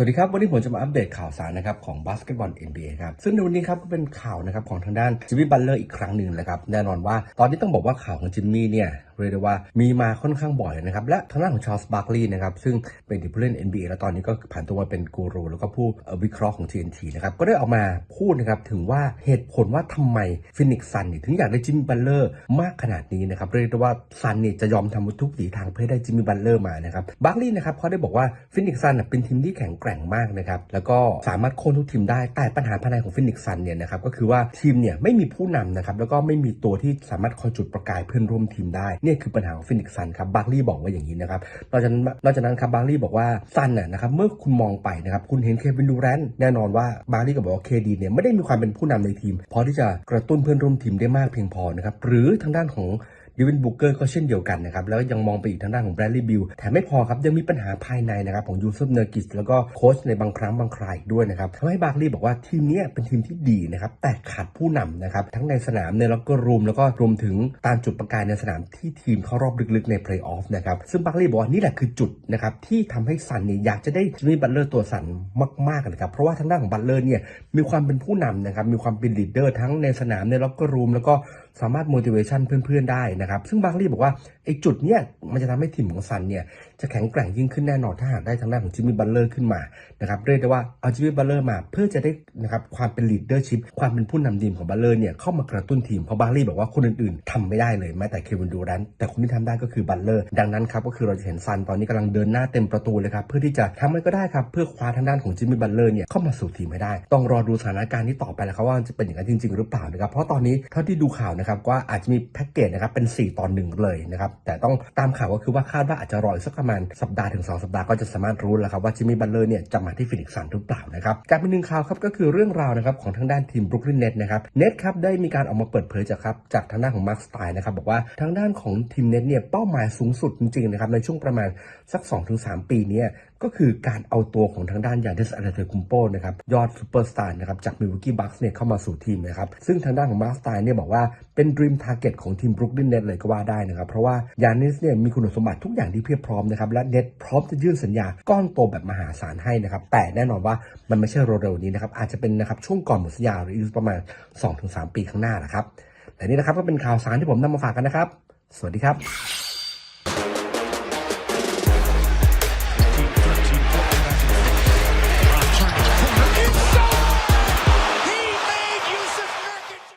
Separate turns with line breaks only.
สวัสดีครับ วันนี้ผมจะมาอัปเดตข่าวสารนะครับของบาสเกตบอล NBA ครับซึ่งในวันนี้ครับก็เป็นข่าวนะครับของทางด้านจิมมี่บัลเลอร์อีกครั้งหนึ่งนะครับแน่นอนว่าตอนนี้ต้องบอกว่าข่าวของจิมมี่เนี่ยเรียกได้ว่ามีมาค่อนข้างบ่อยนะครับและทางด้านของชาร์ลส์บาร์คลีย์นะครับซึ่งเป็นผู้เล่น NBA แล้วตอนนี้ก็ผ่านตัวมาเป็นกูรูแล้วก็ผู้วิเคราะห์ของ TNT นะครับก็ได้ออกมาพูดนะครับถึงว่าเหตุผลว่าทำไมฟินิกซ์ซันเนี่ยถึงอยากได้จิมมี่บัลเลอร์มากขนาดนี้นะครับเรียกได้ว่าซันเนี่ยจะยอมทำทุกวิถีทางเพื่อได้จิมมี่บัลเลอร์มานะครับบาร์คลีย์นะครับเขาได้บอกว่าฟินิกซ์ซันเป็นทีมที่แข็งแกร่งมากนะครับแล้วก็สามารถโค่นทุกทีมได้แต่ปัญหาภายในของฟินิกซันเนี่ยนะครับก็คือว่าทีมเนี่ยไม่มีผู้นำนะครับแล้วก็ไม่มีตัวที่สามารถคอยจุดประกายเพื่อนร่วมทีมได้เนี่ยคือปัญหาของฟินิกซันครับบาร์คลีย์บอกว่าอย่างนี้นะครับนอกจากนั้นนอกจากนั้นครับบาร์คลีย์บอกว่าซันน่ะนะครับเมื่อคุณมองไปนะครับคุณเห็นเควินดูแรนแน่นอนว่าบาร์คลีย์ก็บอกว่าเคดีเนี่ยไม่ได้มีความเป็นผู้นำในทีมพอที่จะกระตุ้นเพื่อนร่วมทีมได้มากเพียงพอนะครับหรือทางด้านของ ดิวินบุกเกอร์ก็เช่นเดียวกันนะครับ แล้วยังมองไปอีกทางด้านของแบรดลีย์บิลแถมไม่พอครับ ยังมีปัญหาภายในนะครับ ของยูซุฟเนอร์กิสแล้วก็โค้ชในบางครั้งบางครายด้วยนะครับทำให้บาร์คลีย์บอกว่าทีมนี้เป็นทีมที่ดีนะครับ แต่ขาดผู้นำนะครับ ทั้งในสนามในแล้วก็รูมแล้วก็รวมถึงตามจุดประกายในสนามที่ทีมเข้ารอบลึกๆในเพลย์ออฟนะครับซึ่งบาร์คลีย์บอกว่านี่แหละคือจุดนะครับที่ทำให้ซันเนี่ยอยากจะได้จิมมี่บัตเลอร์ตัวสันมากๆนะครับเพราะว่าทางด้านของบัตเลอร์เนี่ยมีความเป็นผู้นำนะครับมีความเป็นลีดเดอร์ทั้งในสนามในล้วก็รูมแล้วก็ สามารถ motivation เพื่อนๆได้นะครับ ซึ่งบางลีบอกว่าไอ้จุดเนี้ยมันจะทำให้ทีมของซันเนี่ยจะแข็งแกร่งยิ่งขึ้นแน่นอนถ้าหากได้ทางด้านของจิมมี่บัลเลอร์ขึ้นมานะครับเรียกได้ว่าเอาจิมมี่บัลเลอร์มาเพื่อจะได้นะครับความเป็น leadership ความเป็นผู้นำทีมของบัลเลอร์เนี่ยเข้ามากระตุ้นทีมเพราะบางลีบอกว่าคนอื่นๆทำไม่ได้เลยแม้แต่เควินดูแรนแต่คนที่ทำได้ก็คือบัลเลอร์ดังนั้นครับก็คือเราจะเห็นซันตอนนี้กำลังเดินหน้าเต็มประตูเลยครับเพื่อที่จะทำอะไรก็ได้ครับเพื่อคว้าทางด้านของจิมมี่บัลเลอร์เนี่ยเข้ามาสู่ทีมให้ได้ ต้องรอดูสถานการณ์ที่ต่อไปแล้วครับว่าจะเป็นอย่างนั้นจริง ๆ หรือเปล่านะครับเพราะตอนนี้เท่าที่ดูข่าวนะครับว่าอาจจะมีแพ็กเกจนะครับเป็น 4 ตอนหนึ่งเลยนะครับแต่ต้องตามข่าวก็คือว่าคาดว่าอาจจะรออีกสักประมาณสัปดาห์ถึง 2 สัปดาห์ก็จะสามารถรู้แล้วครับว่าจิมมี่บัลเลอร์เนี่ยจะมาที่ฟินิกซ์ซันหรือเปล่านะครับการเป็นหนึ่งข่าวครับก็คือเรื่องราวนะครับของทางด้านทีมบรุกลินเน็ตนะครับเน็ตครับได้มีการออกมาเปิดเผยจากครับจากทางด้านของมาร์คสไตล์นะครับบอกว่าทางด้านของทีมเน็ตเนี่ยเป้าหมายสูงสุดจริงๆนะครับในช่วงประมาณสัก 2-3 ปีเนี้ก็คือการเอาตัวของทางด้านยาเดสอาร์เทคุมโปนะครับยอดซูเปอร์สตาร์นะครับจากมิลวอกกี้บัคส์เนี่ยเข้ามาสู่ทีมนะครับซึ่งทางด้านของมาร์สไตล์เนี่ยบอกว่าเป็นด e ีมทาร์เก็ตของทีมบรุกลินเน็ตเลยก็ว่าได้นะครับเพราะว่ายานิสเนี่ยมีคุณสมบัติทุกอย่างที่เพียบพร้อมนะครับและเน็ตพร้อมจะยื่นสัญญาก้อนโตแบบมหาศาลให้นะครับแต่แน่นอนว่ามันไม่ใช่เร็วๆนี้นะครับอาจจะเป็นนะครับช่วงก่อนหมดสัญญาหรืออีกประมาณ 2-3 ปีข้างหน้านะครับแต่นี่นะครับก็เป็นข่าวสารที่ผมนำมาฝากกันนะครับ สวัสดีครับ